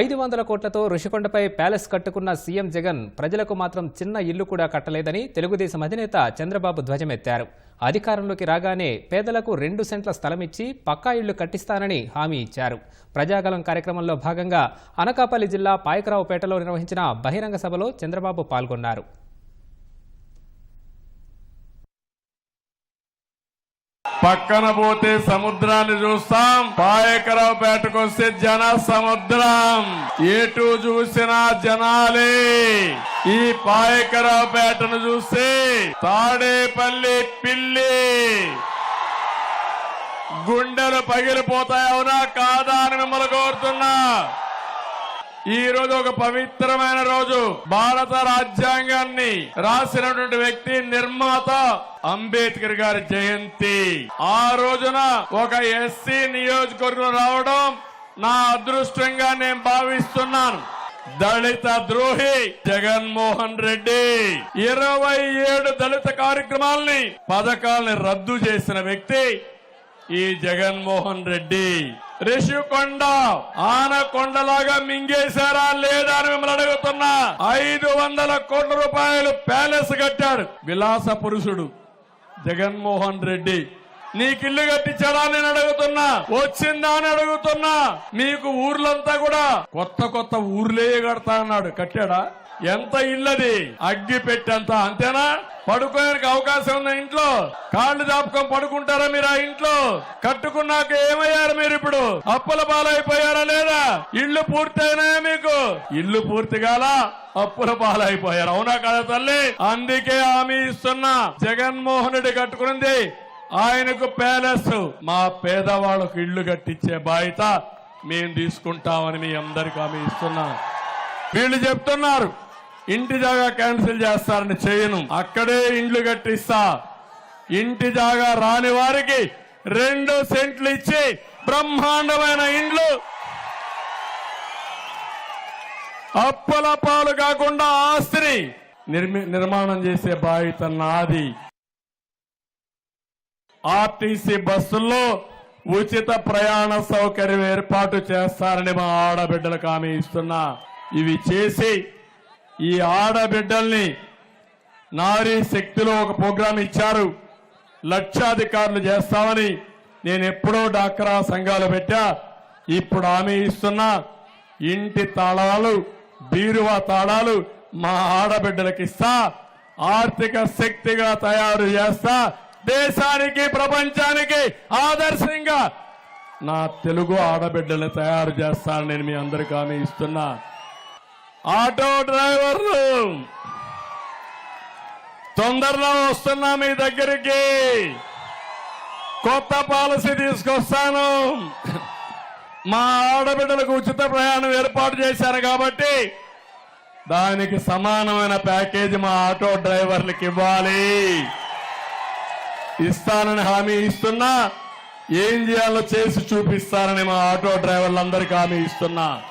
ఐదు వందల కోట్లతో ఋషికొండపై ప్యాలెస్ కట్టుకున్న సీఎం జగన్ ప్రజలకు మాత్రం చిన్న ఇల్లు కూడా కట్టలేదని తెలుగుదేశం అధినేత చంద్రబాబు ధ్వజమెత్తారు. అధికారంలోకి రాగానే పేదలకు రెండు సెంట్ల స్థలమిచ్చి పక్కా ఇళ్ళు కట్టిస్తానని హామీ ఇచ్చారు. ప్రజాగలం కార్యక్రమంలో భాగంగా అనకాపల్లి జిల్లా పాయకరావుపేటలో నిర్వహించిన బహిరంగ సభలో చంద్రబాబు పాల్గొన్నారు. పక్కన పోతే సముద్రాన్ని చూస్తాం. పాయకరావుపేటకు వస్తే జన సముద్రం. ఎటు చూసినా జనాలే. ఈ పాయకరావుపేటను చూస్తే తాడేపల్లి పిల్లి. గుండెలు పగిలిపోతాయవునా కాదా అని మిమ్మల్ని కోరుతున్నా. ఈ రోజు ఒక పవిత్రమైన రోజు. భారత రాజ్యాంగాన్ని రాసినటువంటి వ్యక్తి నిర్మాత అంబేద్కర్ గారి జయంతి. ఆ రోజున ఒక ఎస్సీ నియోజకవర్గం రావడం నా అదృష్టంగా నేను భావిస్తున్నాను. దళిత ద్రోహి జగన్మోహన్ రెడ్డి ఇరవై ఏడు దళిత కార్యక్రమాల్ని పథకాల్ని రద్దు చేసిన వ్యక్తి ఈ జగన్మోహన్ రెడ్డి రిషికొండ ఆనకొండలాగా మింగేశారా లేదా అని మిమ్మల్ని అడుగుతున్నా. ఐదు వందల కోట్ల రూపాయలు ప్యాలెస్ కట్టాడు విలాస పురుషుడు జగన్మోహన్ రెడ్డి. నీకు ఇల్లు కట్టించాడా నేను అడుగుతున్నా. వచ్చిందా అని అడుగుతున్నా. నీకు ఊర్లంతా కూడా కొత్త కొత్త ఊర్లే కడతా అన్నాడు. కట్టాడా? ఎంత ఇల్లది అగ్గి పెట్టంత అంతేనా? పడుకోడానికి అవకాశం ఉంది ఇంట్లో కాళ్ళు దాపుకొని పడుకుంటారా మీరు ఆ ఇంట్లో? కట్టుకున్నాక ఏమయ్యారు మీరు ఇప్పుడు? అప్పుల పాలైపోయారా లేదా? ఇల్లు పూర్తయినా మీకు? ఇల్లు పూర్తి కాలా అప్పుల పాలైపోయారు. అవునా కదా తల్లి? అందుకే హామీ ఇస్తున్నా. జగన్మోహన్ రెడ్డి కట్టుకున్నది ఆయనకు ప్యాలెస్. మా పేదవాళ్ళకు ఇల్లు కట్టించే బాధ్యత మేము తీసుకుంటామని మీ అందరికి హామీ ఇస్తున్నాం. వీళ్ళు చెప్తున్నారు. ఇంటి జాగా క్యాన్సిల్ చేస్తారని చేయను. అక్కడే ఇండ్లు కట్టిస్తా. ఇంటి జాగా రాని వారికి రెండు సెంట్లు ఇచ్చి బ్రహ్మాండమైన ఇండ్లు. అప్పల పాలు కాకుండా ఆస్తిని నిర్మి- నిర్మాణం చేసే బాధ్యత నాది. ఆర్టీసీ బస్సుల్లో ఉచిత ప్రయాణ సౌకర్యం ఏర్పాటు చేస్తారని మా ఆడబిడ్డలకు హామీ ఇస్తున్నా. ఇవి చేసి ఈ ఆడబిడ్డల్ని నారీ శక్తిలో ఒక ప్రోగ్రాం ఇచ్చారు. లక్షాధికారులు చేస్తామని నేను ఎప్పుడో డాక్రా సంఘాలు పెట్టా. ఇప్పుడు హామీ ఇస్తున్నా. ఇంటి తాళాలు బీరువా తాళాలు మా ఆడబిడ్డలకు ఇస్తా. ఆర్థిక శక్తిగా తయారు చేస్తా. దేశానికి ప్రపంచానికి ఆదర్శంగా నా తెలుగు ఆడబిడ్డల్ని తయారు చేస్తానని నేను మీ అందరికీ హామీ ఇస్తున్నా. ఆటో డ్రైవర్లు తొందరలో వస్తున్నా మీ దగ్గరికి. కొత్త పాలసీ తీసుకొస్తాను. మా ఆడబిడ్డలకు ఉచిత ప్రయాణం ఏర్పాటు చేశారు కాబట్టి దానికి సమానమైన ప్యాకేజీ మా ఆటో డ్రైవర్లకు ఇవ్వాలి. ఇస్తానని హామీ ఇస్తున్నా. ఏం చేయాలో చేసి చూపిస్తానని మా ఆటో డ్రైవర్లందరికీ హామీ ఇస్తున్నా.